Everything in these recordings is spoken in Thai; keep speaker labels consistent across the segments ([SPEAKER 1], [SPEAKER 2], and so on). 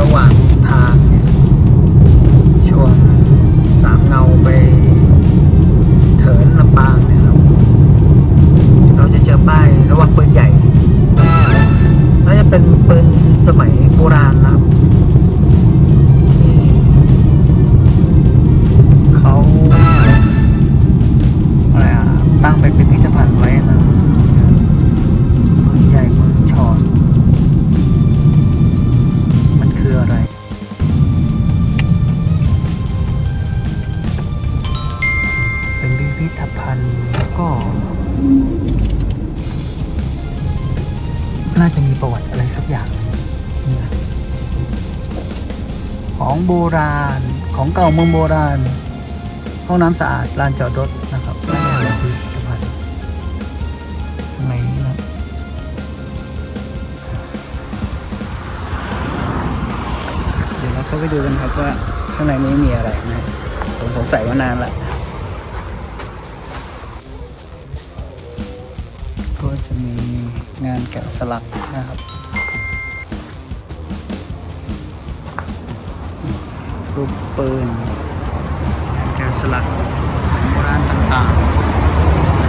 [SPEAKER 1] ระหว่างทางเนี่ยช่วงสามเงาไปเถินลำปางเนี่ยเราเราจะเจอป้ายระวังปืนใหญ่น่าจะเป็นปืนสมัยโบราณนะครับเขาอะไรอะตั้งเป็นพิพิธภัณฑ์ไว้ ของโบราณ ของเก่าเมืองโบราณ ห้องน้ำสะอาดลานจอดรถนะครับน่าจะเป็นพิพิธภัณฑ์ข้างในนี้นะเดี๋ยวเราเข้าไปดูกันครับว่าข้างในนี้มีอะไรนะผมสงสัยว่านานละก็จะมีงานแกะสลักนะครับ รูปปืนแกะสลักโบราณต่าง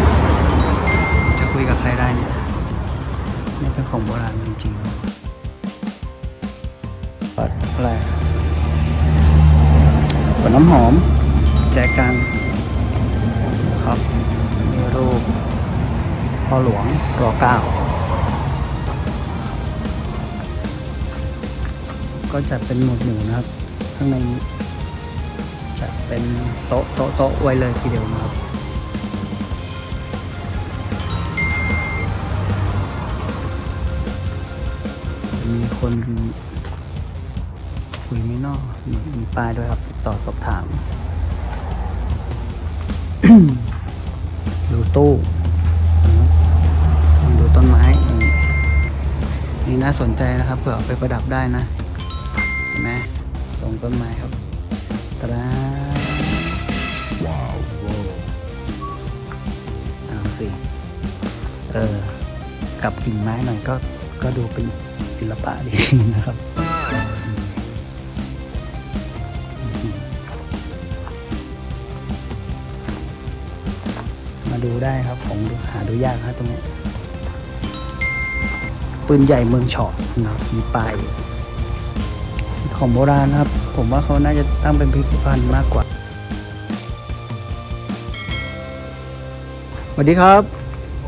[SPEAKER 1] ๆ จะคุยกับใครได้เนี่ยนี่เป็นของโบราณจริงๆปัดอะไรปัดน้ำหอม แจกันครับมีรูปพ่อหลวงรอเก้าก็จะเป็นหมวดหมู่นะครับ ข้างในนี้ จะเป็นโต๊ะโต๊ะโต๊ะไว้เลยทีเดียวนะครับมีคนคุยไม่นอกมีป้ายด้วยครับต่อสอบถามดูตู้ดูต้นไม้ นี่น่าสนใจนะครับ เผื่อไปประดับได้นะเห็นไหม ตรงต้นไม้ครับตะดาว้าวเอาสิเออกับกิ่งไม้หน่อยก็ก็ดูเป็นศิลปะดีนะครับมาดูได้ครับของหาดูยากครับตรงนี้ปืนใหญ่เมืองฉาะนะครับมีป้ายอยู่ ของโบราณนะครับ ผมว่าเขาน่าจะตั้งเป็นพิพิธภัณฑ์มากกว่าสวัสดีครับ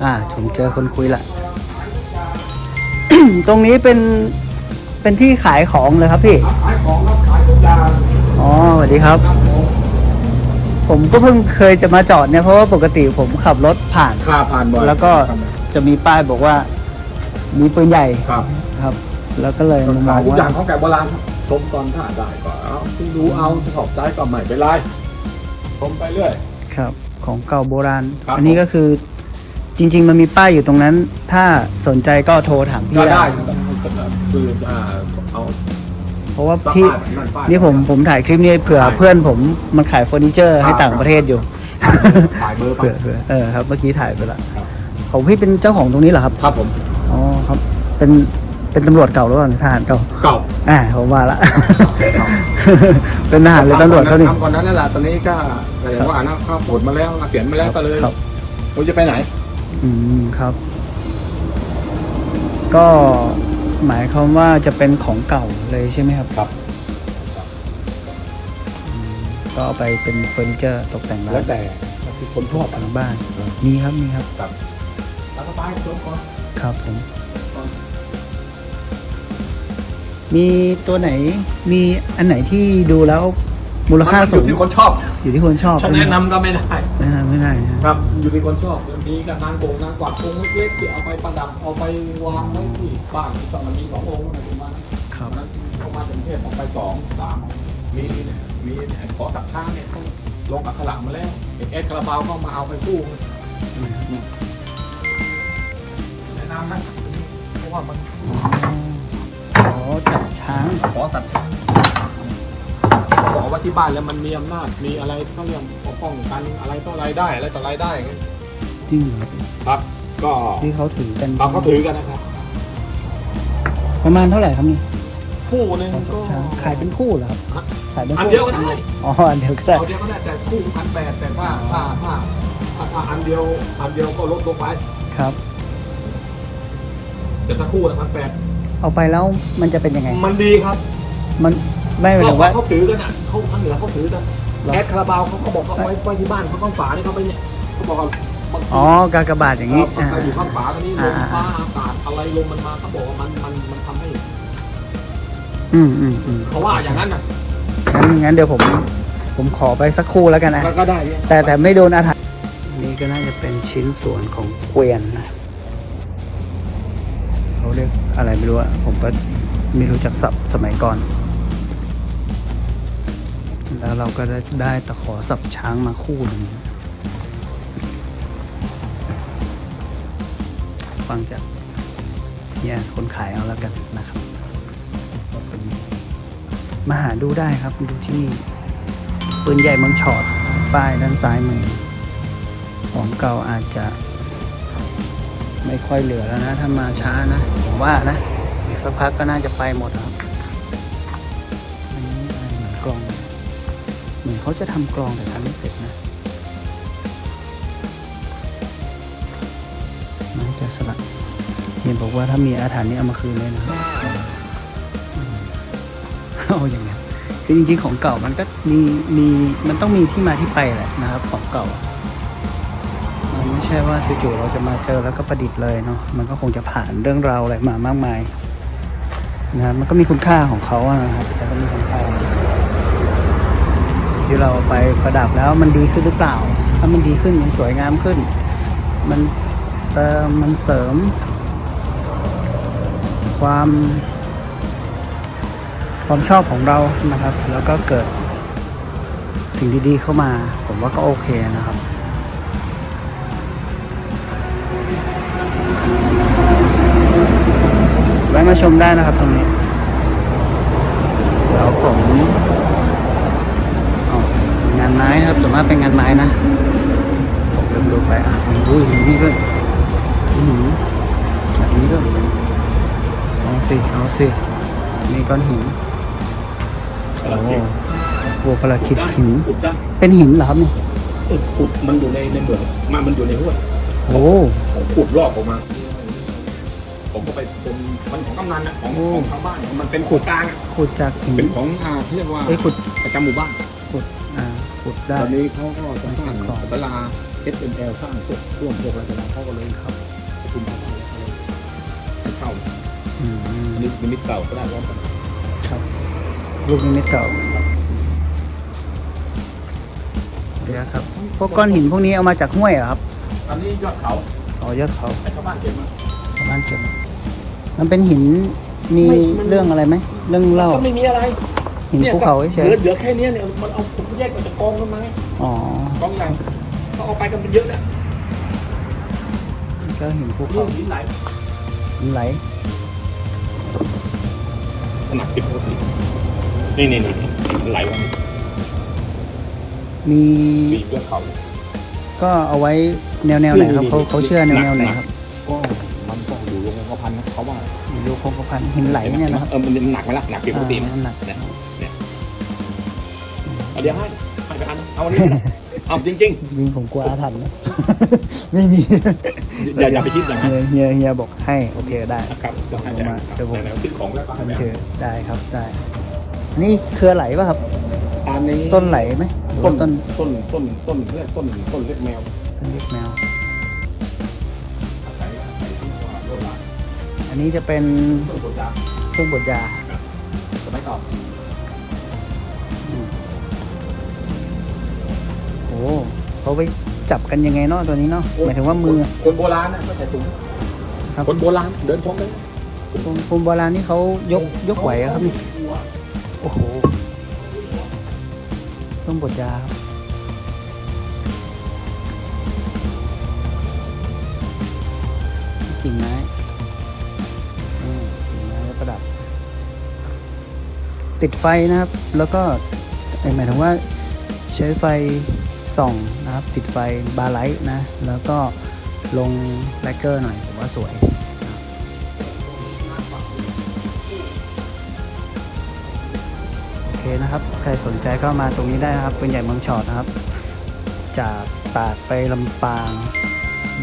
[SPEAKER 1] อ่า ผมเจอคนคุยละ ตรงนี้เป็น เป็นที่ขายของเลยครับพี่
[SPEAKER 2] ขายของครับขายทุกอย่าง
[SPEAKER 1] อ๋อสวัสดีครับ
[SPEAKER 2] ครับผม
[SPEAKER 1] ผมก็เพิ่งเคยจะมาจอดเนี่ย เพราะว่าปกติผมขับรถผ่าน
[SPEAKER 2] ค่าผ่านบ่อย
[SPEAKER 1] แล้วก็จะมีป้ายบอกว่า มีปืนใหญ่
[SPEAKER 2] ครับ
[SPEAKER 1] ครับ แล้วก็เลยมาม
[SPEAKER 2] ขา
[SPEAKER 1] อยง
[SPEAKER 2] ทุกอย่าง
[SPEAKER 1] ว่า
[SPEAKER 2] ของแกโบราณครับช มตอนท่าได้ก็เอาที่ดูเอาที่ขอบใจก็ไม่เป็นไรชมไปเรื่อย
[SPEAKER 1] ครับ ของเก่าโบราณ
[SPEAKER 2] ครับ
[SPEAKER 1] อันี้ก็คือจริง ๆ มันมีป้ายอยู่ตรงนั้น ถ้าสนใจก็โทรถามพี่
[SPEAKER 2] ก็ได้
[SPEAKER 1] ได้
[SPEAKER 2] ครับคืออ่าเอา
[SPEAKER 1] เพราะว่า
[SPEAKER 2] ป้าย
[SPEAKER 1] พี่
[SPEAKER 2] นั่นป้าย
[SPEAKER 1] นี่ผมผมถ่ายคลิปนี้เผื่อ
[SPEAKER 2] ใช่
[SPEAKER 1] เพื่อนผมมันขายเฟอร์นิเจอร์
[SPEAKER 2] ครับ
[SPEAKER 1] ให้ต่างประเทศอยู่
[SPEAKER 2] ถ่ายเบอร์ไป
[SPEAKER 1] เผื่อเผื่อเออครับเมื่อกี้ถ่ายไปละ
[SPEAKER 2] ครับ
[SPEAKER 1] ของพี่เป็นเจ้าของตรงนี้เหรอครับ
[SPEAKER 2] ครับผม
[SPEAKER 1] อ๋อครับ เป็น เป็นตำรวจเก่าหรือเปล่าทหารเก่า
[SPEAKER 2] เก่า
[SPEAKER 1] อ่าผมว่าละ เป็นทหารหรือตำรวจเขานี่
[SPEAKER 2] ทำก่อนนั้นนั่นแหละตอนนี้ก็อย่างว่านะข้าวผลมาแล้วเขียนมาแล้วก็เลย
[SPEAKER 1] ครับ
[SPEAKER 2] เราจะไปไหน
[SPEAKER 1] อืมครับ ก็หมายความว่าจะเป็นของเก่าเลยใช่ไหมครับ
[SPEAKER 2] ครับ
[SPEAKER 1] อืมก็เอาไปเป็นเฟอร์นิเจอร์ตกแต่งร้า
[SPEAKER 2] แล้
[SPEAKER 1] น
[SPEAKER 2] วแต่ที่คนชอบ
[SPEAKER 1] ทางบ้าน มีครับมีครับ
[SPEAKER 2] ครับแล้วก็ไปชมก่อน
[SPEAKER 1] ครับผม มีตัวไหนมีอันไหนที่ดูแล้วมูลค่า
[SPEAKER 2] มันอ
[SPEAKER 1] สูง
[SPEAKER 2] ยู่ที่คนชอบ
[SPEAKER 1] อยู่ที่คนชอบ
[SPEAKER 2] ฉัน
[SPEAKER 1] ใช่ไหม
[SPEAKER 2] แนะครับนำก็ไม่ได้
[SPEAKER 1] ไม่ได้ไม่ได้ฮะ
[SPEAKER 2] ครับ อยู่ที่คนชอบมีกับนางโกงนางกวักองค์เล็กๆที่เอาไปประดับเอาไปวางไว้ที่บ้านที่มันมีสององค์นะประมาณนั้น
[SPEAKER 1] ครับ
[SPEAKER 2] นั้นเขามาจากกรุงเทพเอาไปสองสามมีเนี่ยมีเนี่ยขอตักข้างเนี่ยเขาลงอักขระมาแล้วเอกเอสคาราบาวก็มาเอาไปคู่แนะนำนะเพราะว่ามัน
[SPEAKER 1] อ๋อจับช้าง
[SPEAKER 2] ขอตัดบอกว่าที่บ้านแล้วมันมีอำนาจมีอะไรเขาเรียกปกป้องกันอะไรต่ออะไรได้อะไรต่ออะไรได้ไง
[SPEAKER 1] จริงเหรอ
[SPEAKER 2] ครับ ก็
[SPEAKER 1] ที่เขาถือกัน
[SPEAKER 2] เราเขาถือกันนะครับ
[SPEAKER 1] ประมาณเท่าไหร่ครับนี่
[SPEAKER 2] คู่หนึง
[SPEAKER 1] ของ
[SPEAKER 2] ก็
[SPEAKER 1] ช้างขายเป็นคู่เหรอครับขายเป็น
[SPEAKER 2] อัน
[SPEAKER 1] คู่
[SPEAKER 2] เดียวก็ได้
[SPEAKER 1] อ๋ออันเดียวก็ได้
[SPEAKER 2] เอาเดียวก็ได้แต่คู่พันแปดแต่ถ้าถ้าถ้าถ้าถ้าอันเดียวอันเดียวก็ลดลงไป
[SPEAKER 1] ครับ
[SPEAKER 2] แต่ถ้าคู่ละพันแปด
[SPEAKER 1] เอาไปแล้วมันจะเป็นยังไง
[SPEAKER 2] มันดีครับ
[SPEAKER 1] มันไม่หมาย
[SPEAKER 2] ก็
[SPEAKER 1] ถึงว่า
[SPEAKER 2] เขาถือกันอะเขาทางเหนือเขาถือกัน
[SPEAKER 1] หรอ
[SPEAKER 2] แอดคาราบาวเขาเขาบอกเขาเอาไว้ไว้ที่บ้านเขาต้องฝาเนี่ยเขาไปเนี่ยเขาบอกว่าบางที
[SPEAKER 1] อ๋อกากบาทอย่างนี้
[SPEAKER 2] เออมันอยู่ข้างฝาตรงนี้ล
[SPEAKER 1] อ่า ม
[SPEAKER 2] ฟ้าอากาศอะไรลมมันมาเขาบอกว่ามันมันมันทำให้
[SPEAKER 1] อืมอืมอืม
[SPEAKER 2] เขาว่าอย่างนั้นนะ
[SPEAKER 1] งั้นงั้นเดี๋ยวผม ผมขอไปสักครู่แล้วกันนะ
[SPEAKER 2] ก็ได้เนี่ย
[SPEAKER 1] แต่แต่ไม่โดนอาถรรพ์นี่ก็น่าจะเป็นชิ้นส่วนของเกวียนนะเขาเรียก อะไรไม่รู้อะผมก็ไม่รู้จักศัพท์สมัยก่อน แล้วเราก็ได้ได้ตะขอสับช้างมาคู่หนึ่งฟังจากเนี่ยคนขายเอาแล้วกันนะครับ มาหาดูได้ครับดูที่นี่ปืนใหญ่มืองชอดป้ายด้านซ้ายมือของเก่าอาจจะ ไม่ค่อยเหลือแล้วนะ ถ้ามาช้านะ ผมว่านะ อีกสักพักก็น่าจะไปหมดครับอันนี้อะไรเหมือนกลอง เหมือนเขาจะทำกลองแต่ทำไม่เสร็จนะน่าจะสลักเห็นบอกว่าถ้ามีอาถรรพ์นี่เอามาคืนเลยนะเอาอย่างเงี้ยคือจริงๆของเก่ามันก็มีมีมันต้องมีที่มาที่ไปแหละนะครับ ของเก่า ใช่ว่าจู่ๆเราจะมาเจอแล้วก็ประดิษฐ์เลยเนาะมันก็คงจะผ่านเรื่องราวอะไรมามากมายนะมันก็มีคุณค่าของเขาอะนะครับแต่ก็มีคุณค่าที่เราไปประดับแล้วมันดีขึ้นหรือเปล่า ถ้ามันดีขึ้นมันสวยงามขึ้น มันเติมมันเสริม ความ ความชอบของเรานะครับ แล้วก็เกิดสิ่งดีๆเข้ามา ผมว่าก็โอเคนะครับ แวะมาชมได้นะครับตรงนี้แล้วผมอ๋องานไม้นะครับส่วนมากเป็นงานไม้นะผมเริ่มดูไปอะอุ้ยหินนี่ด้วยหินแบบนี้ด้วยเอาสิเอาสิมีก้อนหินโอ้โหโอ้ประหลาดขิดหิน
[SPEAKER 2] ขุดได้
[SPEAKER 1] เป็นหินเหรอครับเนี่ย
[SPEAKER 2] เออขุดมันอยู่ในในเหมืองมันมันอยู่ในห้วย
[SPEAKER 1] โอ้
[SPEAKER 2] เขาขุดลอกออกมา ผมก็ไปเป็นมันของกำนันนะของ
[SPEAKER 1] โอ้
[SPEAKER 2] ของชาวบ้านมันเป็นขุดกลางอะ
[SPEAKER 1] ขุดจากหิน
[SPEAKER 2] เป็นของอ่าเรียกว่า
[SPEAKER 1] เอ้ยขุด
[SPEAKER 2] ประจำหมู่บ้าน
[SPEAKER 1] ขุดอ่าขุดได้
[SPEAKER 2] ตอนนี้เขาก็จะสร้าง
[SPEAKER 1] เป็นของ
[SPEAKER 2] ศาลา S N L สร้างพวกร่วมพวกอะไรต่างๆเขาก็เลยครับประชุมชาวบ้านแล้วก็เลยให้เช่า
[SPEAKER 1] อืม
[SPEAKER 2] อันนี้นิมิตเก่าก็ได้พร้อมกัน
[SPEAKER 1] ครับลูกนิมิตเก่าเดี๋ยวครับพวกก้อนหินพวกนี้เอามาจากห้วยเหรอครับ
[SPEAKER 2] อันนี้ยอดเขา
[SPEAKER 1] อ๋อยอดเขา
[SPEAKER 2] ให้ชาวบ้านเก็บมา
[SPEAKER 1] ชาวบ้านเก็บมา มันเป็นหินมี
[SPEAKER 2] ไม่มัน
[SPEAKER 1] เรื่องอะไรไหมเรื่องเล่า
[SPEAKER 2] ก็ไม่มีอะไร
[SPEAKER 1] หินภูเขาเฉ
[SPEAKER 2] เห
[SPEAKER 1] ย
[SPEAKER 2] ลือเหลือแค่เนี้ยเนี่ยมันเอาผมแยกออกจากกองกันมาไง
[SPEAKER 1] ๆอ๋อก
[SPEAKER 2] องใหญ่เขาเอาไปกันเป็นเยอะแล้ว
[SPEAKER 1] ก็หินภู
[SPEAKER 2] นี่
[SPEAKER 1] เขา
[SPEAKER 2] หินไหล
[SPEAKER 1] หินไหล
[SPEAKER 2] หนักผิดปกตินี่นี่นี่หินไหลวัน
[SPEAKER 1] มี
[SPEAKER 2] มีเรื่องเขา
[SPEAKER 1] ก็เอาไว้แนวแนวๆไหนครับ
[SPEAKER 2] นี่
[SPEAKER 1] เขา
[SPEAKER 2] นี่
[SPEAKER 1] เขาเชื่อแนวแนวๆไหน
[SPEAKER 2] หนัก
[SPEAKER 1] ครับ
[SPEAKER 2] พันนะเขาว่า
[SPEAKER 1] หินลูกคงกระพันหินไหลเนี่ยนะครับ
[SPEAKER 2] เออมันหนักไหมล่ะหนักผิดปกติไหม
[SPEAKER 1] อ่าหนัก
[SPEAKER 2] เนี่ยเนี่ยเอาเดี๋ยวให้ให้ไปอันเอาอันนี้นะเอาจริง
[SPEAKER 1] จริงผมกลัวอาถรรพ์นะไม่มี
[SPEAKER 2] ๆอย่าอย่าไปคิดอย่างนั้น
[SPEAKER 1] เฮียเฮียเฮียบอกให้โอเคได้
[SPEAKER 2] นะครับเดี๋ยวให้
[SPEAKER 1] เดี๋ยวมาเดี๋ยวผม
[SPEAKER 2] แนวซื้อของแล้วก็ให้
[SPEAKER 1] โอ
[SPEAKER 2] ไป
[SPEAKER 1] เคได้ครับได้นี่เครือไหลป่ะครับ
[SPEAKER 2] อันนี้
[SPEAKER 1] ต้นไหลไหมหรือ
[SPEAKER 2] ต้
[SPEAKER 1] ว่านต้น
[SPEAKER 2] ต้นต้นต้นเรียกต้นต้นเล็กแมว
[SPEAKER 1] ต้นเล็กแมว
[SPEAKER 2] อัน
[SPEAKER 1] นี้จะเป็น
[SPEAKER 2] ต้นโบราณ
[SPEAKER 1] เครื่องบดยา
[SPEAKER 2] สมัยก่อน
[SPEAKER 1] อืมโอ้เขาไปจับกันยังไงเนาะตัวนี้เนาะหมายถึงว่ามือ
[SPEAKER 2] คนโบราณนะไม่ใช่ถุง
[SPEAKER 1] ครับ
[SPEAKER 2] คนโบราณเดินชมเลย
[SPEAKER 1] คนคนโบราณนี่เขายกยกไหวอะครับนี่โอ้โหเครื่องบดยาครับกิ่งไม้ ติดไฟนะครับ แล้วก็หมายถึงว่าใช้ไฟส่องนะครับติดไฟบาร์ไลท์นะ แล้วก็ลงแลกเกอร์หน่อยผมว่าสวยโอเคนะครับ ใครสนใจก็มาตรงนี้ได้นะครับเป็นใหญ่เมืองชอดนะครับ จากตาดไปลำปาง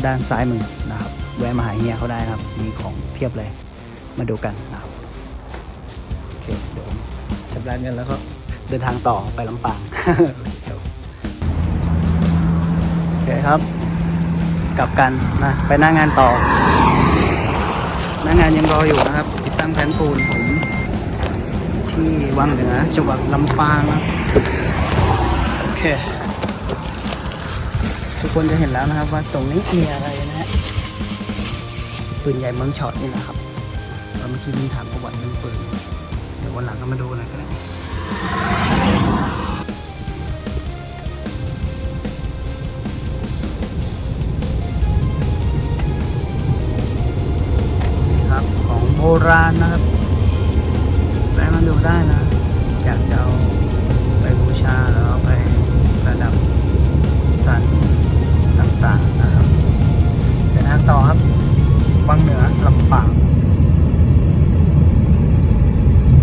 [SPEAKER 1] ด้านซ้ายมือนะครับแวะมาหาเฮียเขาได้นะครับ มีของเพียบเลยมาดูกันนะครับโอเคเดี๋ยวผม ชำระเงินแล้วก็เดินทางต่อไปลำปางโอเคครับ กลับกันนะไปหน้างานต่อ หน้างานยังรออยู่นะครับ ติดตั้งแผ่นปูนผมที่วังเหนือจังหวัดลำปางนะโอเค ทุกคนจะเห็นแล้วนะครับว่าตรงนี้มีอะไรนะฮะปืนใหญ่เมืองช็อตนี่นะครับเราเมื่อกี้มีถามประวัติเรื่องปืน ควันหลังก็มาดูนะก็ได้ครับของโบราณนะครับแวะมาดูได้นะ อยากจะเอาไปบูชาแล้วไปประดับสถนต่างๆนะครับเดินทางต่อครับวังเหนือลำปาง